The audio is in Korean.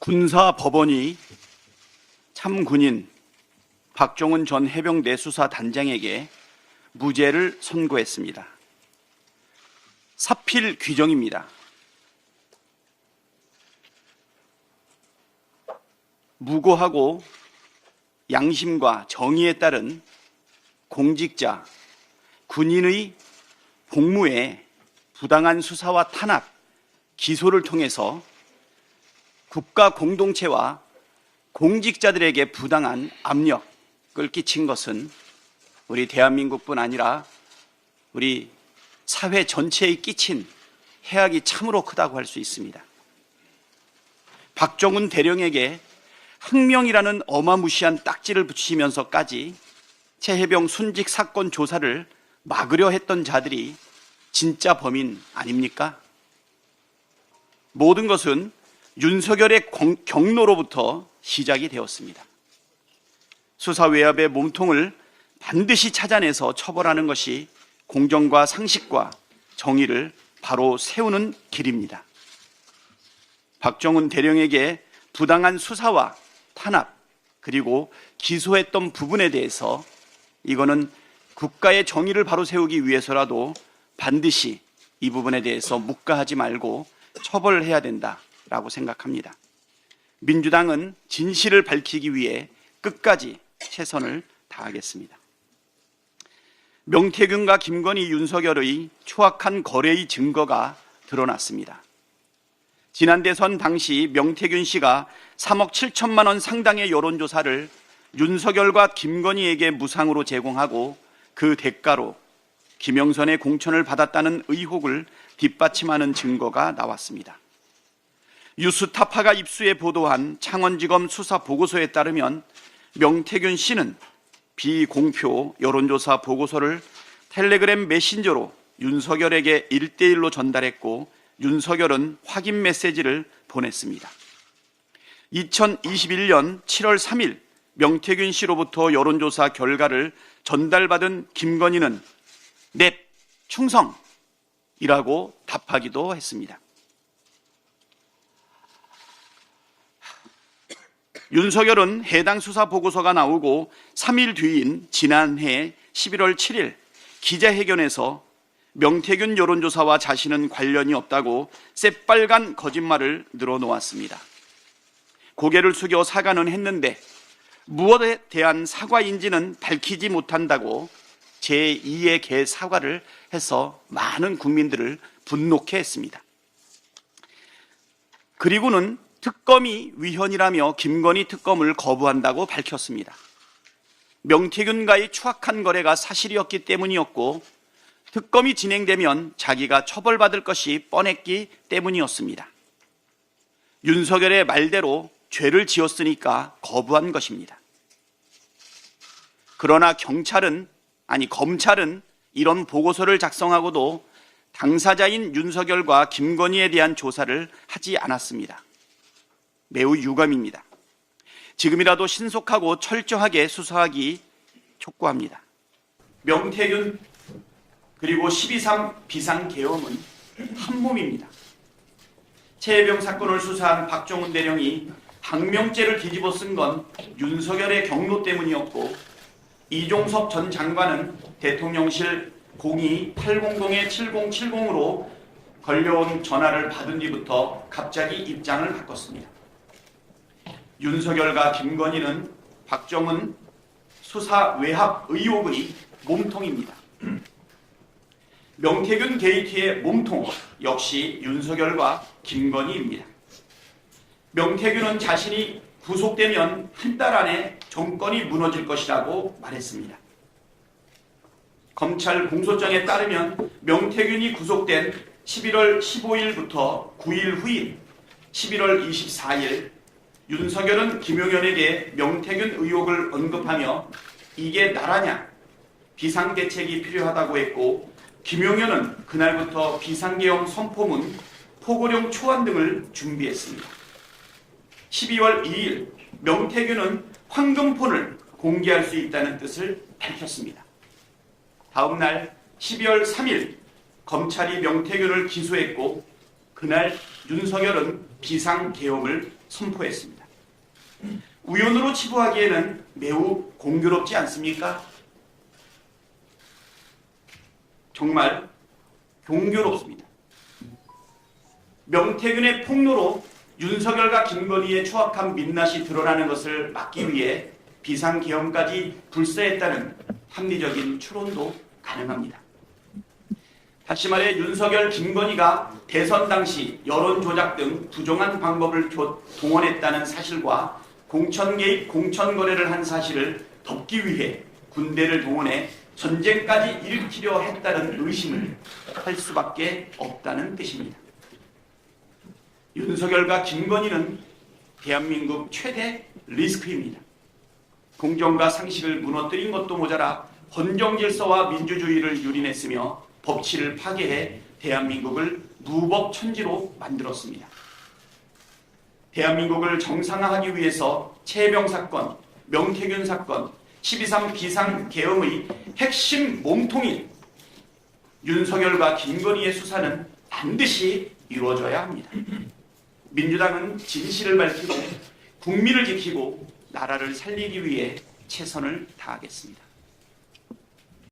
군사 법원이 참군인 박종훈 전 해병대 수사 단장에게 무죄를 선고했습니다. 사필 규정입니다. 무고하고 양심과 정의에 따른 공직자, 군인의 복무에 부당한 수사와 탄압, 기소를 통해서 국가 공동체와 공직자들에게 부당한 압력을 끼친 것은 우리 대한민국뿐 아니라 우리 사회 전체에 끼친 해악이 참으로 크다고 할 수 있습니다. 박정훈 대령에게 항명이라는 어마무시한 딱지를 붙이면서까지 최해병 순직 사건 조사를 막으려 했던 자들이 진짜 범인 아닙니까? 모든 것은 윤석열의 공- 경로로부터 시작이 되었습니다. 수사 외압의 몸통을 반드시 찾아내서 처벌하는 것이 공정과 상식과 정의를 바로 세우는 길입니다. 박정훈 대령에게 부당한 수사와 탄압 그리고 기소했던 부분에 대해서 이거는 국가의 정의를 바로 세우기 위해서라도 반드시 이 부분에 대해서 묵과하지 말고 처벌해야 된다 라고 생각합니다. 민주당은 진실을 밝히기 위해 끝까지 최선을 다하겠습니다. 명태균과 김건희 윤석열의 추악한 거래의 증거가 드러났습니다. 지난 대선 당시 명태균 씨가 3억 7천만 원 상당의 여론조사를 윤석열과 김건희에게 무상으로 제공하고 그 대가로 김영선의 공천을 받았다는 의혹을 뒷받침하는 증거가 나왔습니다. 유스타파가 입수해 보도한 창원지검 수사 보고서에 따르면 명태균 씨는 비공표 여론조사 보고서를 텔레그램 메신저로 윤석열에게 1대1로 전달했고 윤석열은 확인 메시지를 보냈습니다. 2021년 7월 3일 명태균 씨로부터 여론조사 결과를 전달받은 김건희는 넷 충성이라고 답하기도 했습니다. 윤석열은 해당 수사 보고서가 나오고 3일 뒤인 지난해 11월 7일 기자회견에서 명태균 여론조사와 자신은 관련이 없다고 새빨간 거짓말을 늘어놓았습니다. 고개를 숙여 사과는 했는데 무엇에 대한 사과인지는 밝히지 못한다고 제2의 개 사과를 해서 많은 국민들을 분노케 했습니다. 그리고는 특검이 위헌이라며 김건희 특검을 거부한다고 밝혔습니다. 명태균과의 추악한 거래가 사실이었기 때문이었고 특검이 진행되면 자기가 처벌받을 것이 뻔했기 때문이었습니다. 윤석열의 말대로 죄를 지었으니까 거부한 것입니다. 그러나 경찰은 아니 검찰은 이런 보고서를 작성하고도 당사자인 윤석열과 김건희에 대한 조사를 하지 않았습니다. 매우 유감입니다. 지금이라도 신속하고 철저하게 수사하기 촉구합니다. 명태균 그리고 12.3 비상계엄은 한 몸입니다. 최혜병 사건을 수사한 박종훈 대령이 항명죄를 뒤집어 쓴 건 윤석열의 경로 때문이었고 이종섭 전 장관은 대통령실 02-800-7070으로 걸려온 전화를 받은 뒤부터 갑자기 입장을 바꿨습니다. 윤석열과 김건희는 박정은 수사 외압 의혹의 몸통입니다. 명태균 게이트의 몸통 역시 윤석열과 김건희입니다. 명태균은 자신이 구속되면 한 달 안에 정권이 무너질 것이라고 말했습니다. 검찰 공소장에 따르면 명태균이 구속된 11월 15일부터 9일 후인 11월 24일 윤석열은 김용현에게 명태균 의혹을 언급하며 이게 나라냐 비상대책이 필요하다고 했고 김용현은 그날부터 비상계엄 선포문, 포고령 초안 등을 준비했습니다. 12월 2일 명태균은 황금폰을 공개할 수 있다는 뜻을 밝혔습니다. 다음 날 12월 3일 검찰이 명태균을 기소했고 그날 윤석열은 비상계엄을 선포했습니다. 우연으로 치부하기에는 매우 공교롭지 않습니까? 정말 공교롭습니다. 명태균의 폭로로 윤석열과 김건희의 추악한 민낯이 드러나는 것을 막기 위해 비상계엄까지 불사했다는 합리적인 추론도 가능합니다. 다시 말해 윤석열, 김건희가 대선 당시 여론 조작 등 부정한 방법을 교- 동원했다는 사실과 공천 개입, 공천 거래를 한 사실을 덮기 위해 군대를 동원해 전쟁까지 일으키려 했다는 의심을 할 수밖에 없다는 뜻입니다. 윤석열과 김건희는 대한민국 최대 리스크입니다. 공정과 상식을 무너뜨린 것도 모자라 헌정 질서와 민주주의를 유린했으며 법치를 파괴해 대한민국을 무법 천지로 만들었습니다. 대한민국을 정상화하기 위해서 최병 사건, 명태균 사건, 12.3 비상계엄의 핵심 몸통인 윤석열과 김건희의 수사는 반드시 이루어져야 합니다. 민주당은 진실을 밝히고 국민을 지키고 나라를 살리기 위해 최선을 다하겠습니다.